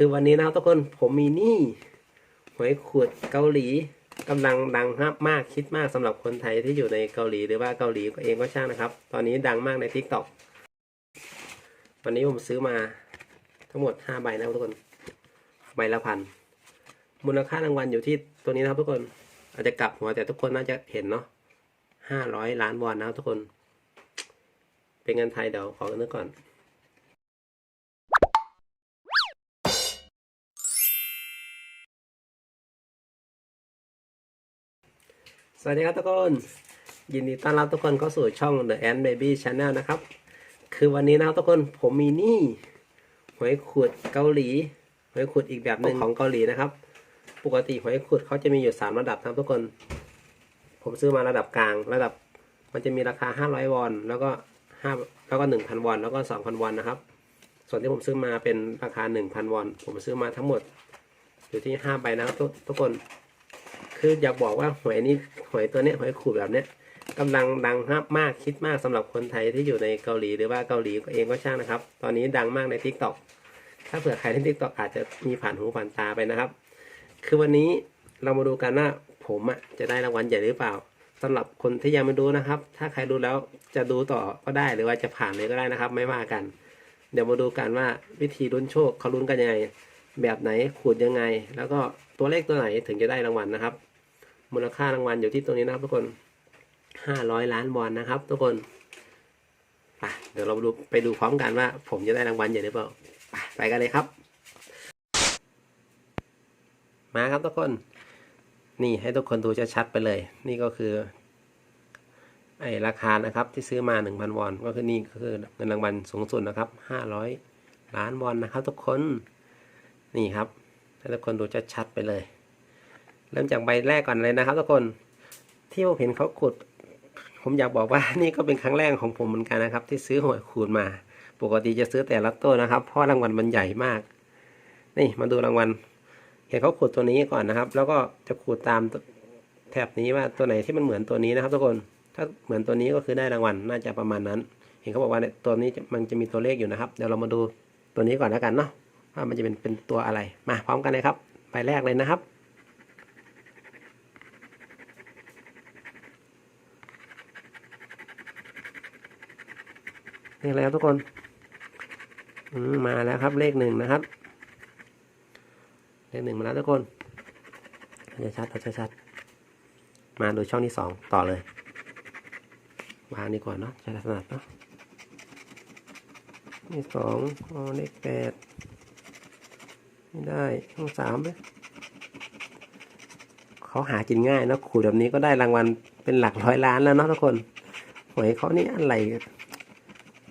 คือวันนี้นะครับทุกคนผมมีนี่หวยขวดเกาหลีกำลังดังมากคิดมากสำหรับคนไทยที่อยู่ในเกาหลีหรือว่าเกาหลีเองก็ช่างนะครับ ตอนนี้ดังมากใน t ิ k t o k วันนี้ผมซื้อมาทั้งหมดห้าใบนะครับทุกคนใบละพันมูลค่ารางวัลอยู่ที่ตัวนี้นะครับทุกคน อาจจะกลับหัวแต่ทุกคนน่าจะเห็นเนาะห้าร้อยล้านวอนนะครับทุกคน เป็นเงินไทยเดี๋ยวขอกันนึกก่อน สวัสดีครับทุกคน ยินดีต้อนรับทุกคนเข้าสู่ช่อง The Ant Baby Channel นะครับ คือวันนี้นะครับทุกคนผมมีหนี่หวยขวดเกาหลีหวยขวดอีกแบบหนึ่งของเกาหลีนะครับ ปกติหวยขวดเขาจะมีอยู่สามระดับนะครับทุกคน ผมซื้อมาระดับกลาง ระดับมันจะมีราคา 500 วอน แล้วก็ห้าแล้วก็ 1,000 วอน แล้วก็ 2,000 วอนนะครับ ส่วนที่ผมซื้อมาเป็นราคา 1,000 วอน ผมซื้อมาทั้งหมด อยู่ที่ 5 ใบนะครับทุกทุกคน คืออยากบอกว่าหวยนี้หวยตัวเนี้ยหวยขูดแบบเนี้ยกำลังดังมากคิดมากสำหรับคนไทยที่อยู่ในเกาหลีหรือว่าเกาหลีเองก็ช่างนะครับ ตอนนี้ดังมากใน t ิ k t o k ถ้าเผื่อใครเล่น t ิ k t o k อาจจะมีผ่านหูผ่านตาไปนะครับ คือวันนี้เรามาดูกันว่าผมอะจะได้รางวัลใหญ่หรือเปล่าสำหรับคนที่ยังไม่ดูนะครับ ถ้าใครดูแล้วจะดูต่อก็ได้หรือว่าจะผ่านเลยก็ได้นะครับ ไม่ว่ากัน เดี๋ยวมาดูกันว่าวิธีลุ้นโชคเขาลุ้นกันยังไงแบบไหนขูดยังไง แล้วก็ตัวเลขตัวไหนถึงจะได้รางวัลนะครับ มูลค่ารางวัลอยู่ที่ตรงนี้นะครับทุกคนห้าร้อยล้านวอนนะครับทุกคนไปเดี๋ยวเราดูไปดูพร้อมกันว่า ผมจะได้รางวัลใหญ่หรือเปล่าไปไปกันเลยครับ มาครับทุกคน นี่ให้ทุกคนดูชัดๆไปเลย นี่ก็คือ ไอ้ราคานะครับที่ซื้อมา 1,000 วอนก็คือนี่ก็คือเงินรางวัลสูงสุดนะครับ 500 ล้านวอนนะครับ ทุกคน นี่ครับ ให้ทุกคนดูชัดๆไปเลย เริ่มจากใบแรกก่อนเลยนะครับทุกคนที่ผมเห็นเขาขุด ผมอยากบอกว่านี่ก็เป็นครั้งแรกของผมเหมือนกันนะครับ ที่ซื้อหวยขูดมา ปกติจะซื้อแต่ลัตโต้นะครับ เพราะรางวัลมันใหญ่มาก นี่มาดูรางวัลเห็นเขาขูดตัวนี้ก่อนนะครับ แล้วก็จะขูดตามแถบนี้ว่าตัวไหนที่มันเหมือนตัวนี้นะครับ ทุกคนถ้าเหมือนตัวนี้ก็คือได้รางวัลน่าจะประมาณนั้น เห็นเขาบอกว่าตัวนี้มันจะมีตัวเลขอยู่นะครับ เดี๋ยวเรามาดูตัวนี้ก่อนแล้วกันเนาะว่ามันจะเป็นเป็นตัวอะไรมาพร้อมกันเลยครับใบแรกเลยนะครับ เลขอะไรครับทุกคนมาแล้วครับเลขหนึ่งนะครับ เลขหนึ่งมาแล้วทุกคนเอาจะชัดอาจะชัด มาดูช่องที่สองต่อเลยวางดีกว่าเนาะจะถนัดเนาะนี่สองอ๋อเลขแปดไม่ได้ช่องสามเลยเขาหากินง่ายนะขูดแบบนี้ก็ได้รางวัลเป็นหลักร้อยล้านแล้วเนาะทุกคนหวยเขานี่อะไร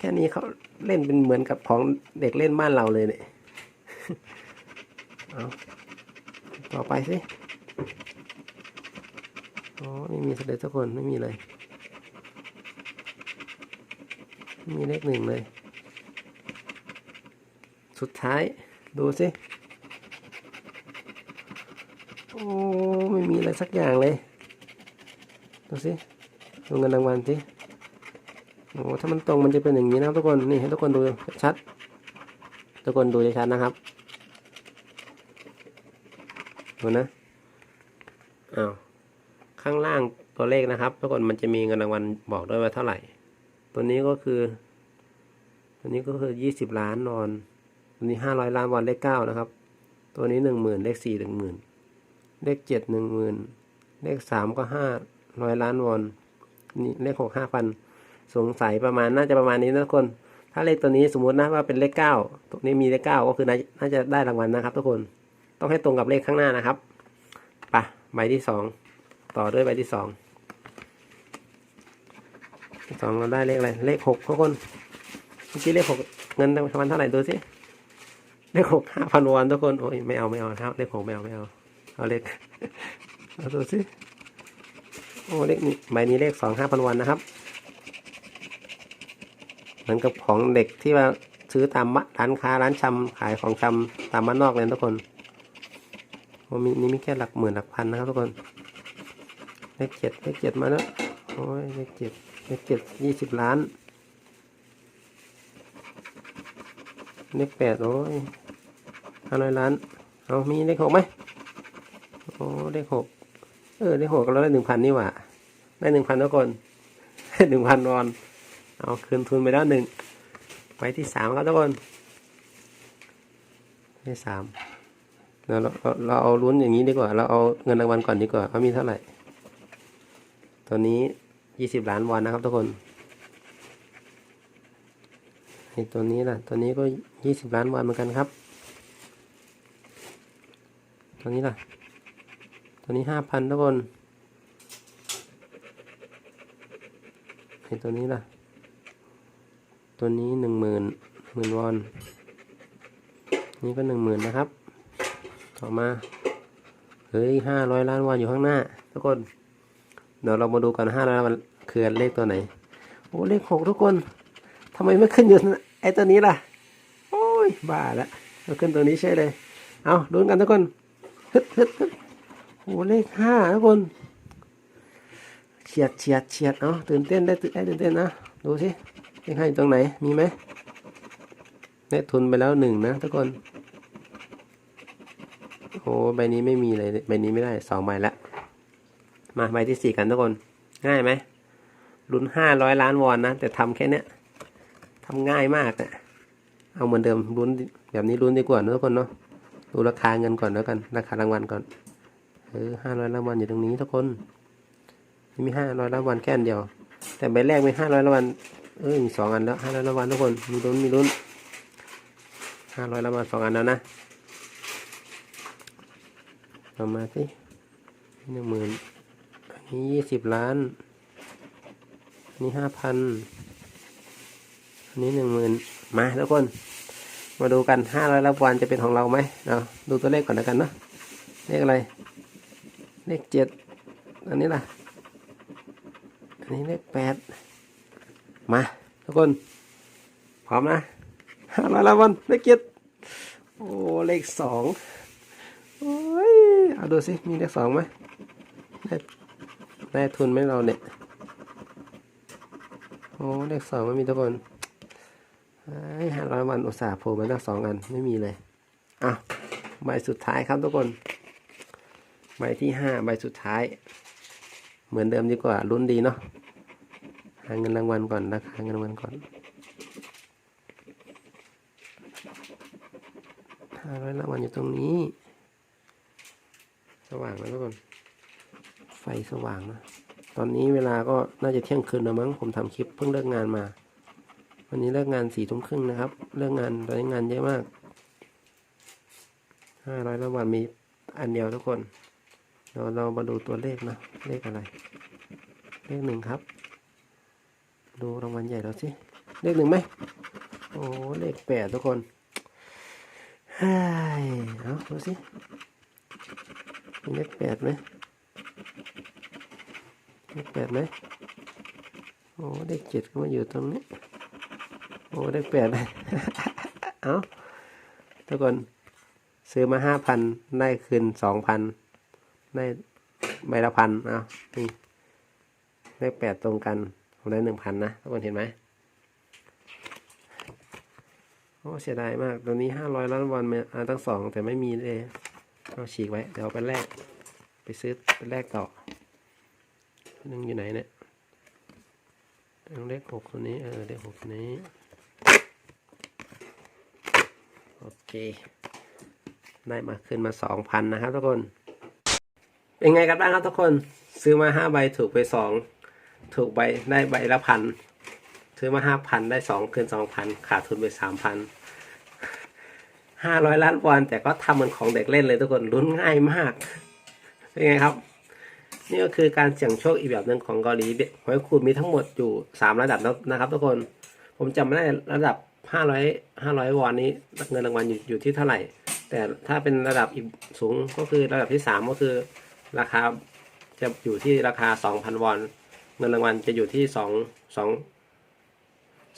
ค่นี้เขาเล่นเป็นเหมือนกับของเด็กเล่นบ้านเราเลยเนี่ยเอาต่อไปสิอ๋อไม่มีเลยทุกคนไม่มีเลยม่มีเลขหนึ่งเลย สุดท้ายดูสิโอ้ไม่มีอะไรสักอย่างเลย ดูสิดูเงินรางวัลสิ โอ้ถ้ามันตรงมันจะเป็นอย่างนี้นะทุกคนนี่ให้ทุกคนดูชัด ทุกคนดูชัดนะครับดูนะอ้าวข้างล่างตัวเลขนะครับทุกคนมันจะมีเงินรางวัลบอกด้วยว่าเท่าไหร่ ตัวนี้ก็คือ ตัวนี้ก็คือยี่สิบล้านนอน ตัวนี้ห้าร้อยล้านวอนเลขเก้านะครับ ตัวนี้หนึ่งหมื่นเลขสี่หนึ่งหมื่นเลขเจ็ดหนึ่งหมื่นเลขสามก็ห้าร้อยล้านวอนนี่เลขหกห้าพัน สงสัยประมาณน่าจะประมาณนี้นะทุกคน ถ้าเลขตัวนี้สมมุตินะว่าเป็นเลขเก้าตรงนี้มีเลขเก้าก็คือน่าจะได้รางวัลนะครับ ทุกคนต้องให้ตรงกับเลขข้างหน้านะครับไปะใบที่สองต่อด้วยใบที่สองสองเราได้เลขอะไรเลขหกทุกคนเมื่อกี้เลขหกเงินรางวัลเท่าไหร่ดูสิเลขหกห้าพันวอนทุกคนโอ้ยไม่เอาไม่เอาครับเลขหกไม่เอาไม่เอาเอาเลขเอาดูสิโอ้เลขนี้ใบนี้เลขสองห้าพันวอนนะครับ เหมือนกับของเด็กที่ว่าซื้อตามร้านค้าร้านชำขายของชำตามบ้านนอกเลยทุกคนโอ้มีนี่มีแค่หลักหมื่นหลักพันนะครับทุกคนเลขเจ็ดเลขเจ็ดมาแล้วโอ้ยเลขเจ็ดเลขเจ็ดยี่สิบล้านเลขแปดโอ้ยห้าร้อยล้านเอามีเลขหกไหมโอ้เลขหกเออเลขหกเราได้หนึ่งพันนี่หว่าได้หนึ่งพันทุกคนหนึ่งพันวอน เอาคืนทุนไปแล้วหนึ่งไปที่สามครับทุกคนที่สามเราเราเราเอาลุ้นอย่างนี้ดีกว่า เราเอาเงินรางวัลก่อนดีกว่าว่ามีเท่าไหร่ตัวนี้ยี่สิบล้านวอนนะครับทุกคนไอ้ตัวนี้ล่ะตัวนี้ก็ยี่สิบล้านวอนเหมือนกันครับ ตัวนี้ล่ะ ตัวนี้ห้าพันทุกคนไอ้ตัวนี้ล่ะ ตัวนี้หนึ่งหมื่นหมื่นวอน นี่ก็หนึ่งหมื่นนะครับ ต่อมา เฮ้ยห้าร้อยล้านวอนอยู่ข้างหน้า ทุกคน เดี๋ยวเรามาดูกันห้าร้อยล้านวอนคือเลขตัวไหน โอ้เลขหกทุกคนทำไมไม่ขึ้นอยู่ไอตัวนี้ล่ะ โอ้ยบ้าละเราขึ้นตัวนี้ใช่เลย เอาดูกันทุกคนฮึดฮึดฮึดโอ้เลขห้าทุกคนเฉียดเฉียดเฉียดเนาะตื่นเต้นได้ตื่นเต้นนะ ดูสิ เลขห้าอยู่ตรงไหน มีไหมได้ทุนไปแล้วหนึ่งนะทุกคน โอ้ใบนี้ไม่มีเลยใบนี้ไม่ได้สองใบละ มาใบที่สี่กันทุกคน ง่ายไหมลุ้นห้าร้อยล้านวอนนะ แต่ทำแค่เนี้ยทำง่ายมากเนะเอาเหมือนเดิมลุ้นแบบนี้ลุ้นดีกว่านะทุกคนเนาะดูราคาเงินก่อนแล้วกัน ราคารางวัลก่อนเออห้าร้อยรางวัลอยู่ตรงนี้ทุกคน มีห้าร้อยรางวัลแค่นเดียว แต่ใบแรกมีห้าร้อยรางวัล เออมีสองอันแล้วห้าร้อยรางวัลทุกคนมีลุ้นมีลุ้นห้าร้อยรางวัลสองอันแล้วนะเอามาสิหนึ่งหมื่นอันนี้ยี่สิบล้านอันนี้ห้าพันอันนี้หนึ่งหมื่นมาทุกคน มาดูกันห้าร้อยรางวัลจะเป็นของเราไหมเราดูตัวเลขก่อนแล้วกันเนาะเลขอะไร เลขเจ็ดอันนี้ล่ะ อันนี้เลขแปด มาทุกคน พร้อมนะห้าร้อยราวัลเลขเจ็ดโอ้เลขสองโอ้ยเอาดูสิมีเลขสองไหมได้ได้ทุนไหมเราเนี่ยโอ้เลขสองไม่มีทุกคนห้าร้อยวันอุตสาห์โผล่มาตั้งสองอันไม่มีเลยอะใบสุดท้ายครับทุกคน ใบที่ห้าใบสุดท้าย เหมือนเดิมดีกว่าลุ้นดีเนาะ หาเงินรางวัลก่อนราคาเงินรางวัลก่อนห้าร้อยรางวัลอยู่ตรงนี้ สว่างแล้วทุกคนไฟสว่างนะตอนนี้เวลาก็น่าจะเที่ยงคืนแล้วมั้งผมทำคลิปเพิ่งเลิกงานมา วันนี้เลิกงานสี่ทุ่มครึ่งนะครับ เลิกงานตอนนี้งานเยอะมากห้าร้อยรางวัลมีอันเดียวทุกคนเราเรามาดูตัวเลขนะ เลขอะไร เลขหนึ่งครับ ดูรางวัลใหญ่เราสิ เลขหนึ่งไหม โอ้ เลขแปดทุกคนเฮ้ยเอาดูสิเลขแปดไหมเลขแปดไหมโอ้ เลขเจ็ดก็มาอยู่ตรงนี้ โอ้ได้แปดเอาทุกคน ซื้อมาห้าพันได้คืนสองพันได้ใบละพันเอานี่ได้แปดตรงกัน ผมได้หนึ่งพันนะทุกคนเห็นไหมโอ้เสียดายมาก ตัวนี้ห้าร้อยล้านวอนมาอาตั้งสองแต่ไม่มีเลยเอาฉีกไว้ เดี๋ยวเอาไปแลกไปซื้อไปแลกต่อหนึ่งอยู่ไหนเนี่ยเลขหกตัวนี้เออเลขหกตัวนี้โอเค ได้มาขึ้นมาสองพันนะครับทุกคน เป็นไงกันบ้างครับทุกคน ซื้อมาห้าใบถูกไปสอง ถูกใบได้ใบละพันซื้อมาห้าพันได้สองคืนสองพันขาดทุนไปสามพันห้าร้อยล้านวอนแต่ก็ทำเหมือนของเด็กเล่นเลยทุกคนลุ้นง่ายมากเป็นไงครับ นี่ก็คือการเสี่ยงโชคอีกแบบหนึ่งของเกาหลีหอยขูดมีทั้งหมดอยู่สามระดับนะครับ ทุกคนผมจำไม่ได้ระดับห้าร้อยห้าร้อยวอนนี้เงินรางวัลอยู่อยู่ที่เท่าไหร่ แต่ถ้าเป็นระดับอีกสูงก็คือระดับที่สามก็คือ ราคาจะอยู่ที่ราคาสองพันวอน เงินรางวัลจะอยู่ที่สองสอง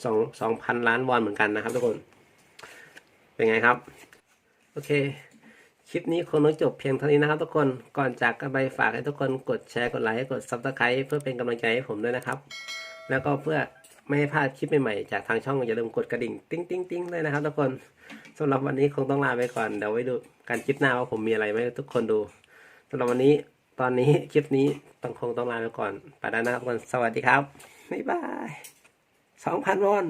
สองสองพันล้านวอนเหมือนกันนะครับทุกคน เป็นไงครับ โอเค คลิปนี้คงต้องจบเพียงเท่านี้นะครับทุกคน ก่อนจากกันไปฝากให้ทุกคนกดแชร์กดไลค์กด subscribe เพื่อเป็นกำลังใจให้ผมด้วยนะครับ แล้วก็เพื่อไม่ให้พลาดคลิปใหม่ๆจากทางช่องอย่าลืมกดกระดิ่งติ๊งติ๊งติ๊งด้วยนะครับทุกคนสำหรับวันนี้คงต้องลาไปก่อนเดี๋ยวไว้ดูการคลิปหน้าว่าผมมีอะไรไหมทุกคนดูสำหรับวันนี้ ตอนนี้คลิปนี้ต้องคงต้องลาไปก่อนไปแล้วนะครับทุกคนสวัสดีครับบ๊ายบายสองพันวอน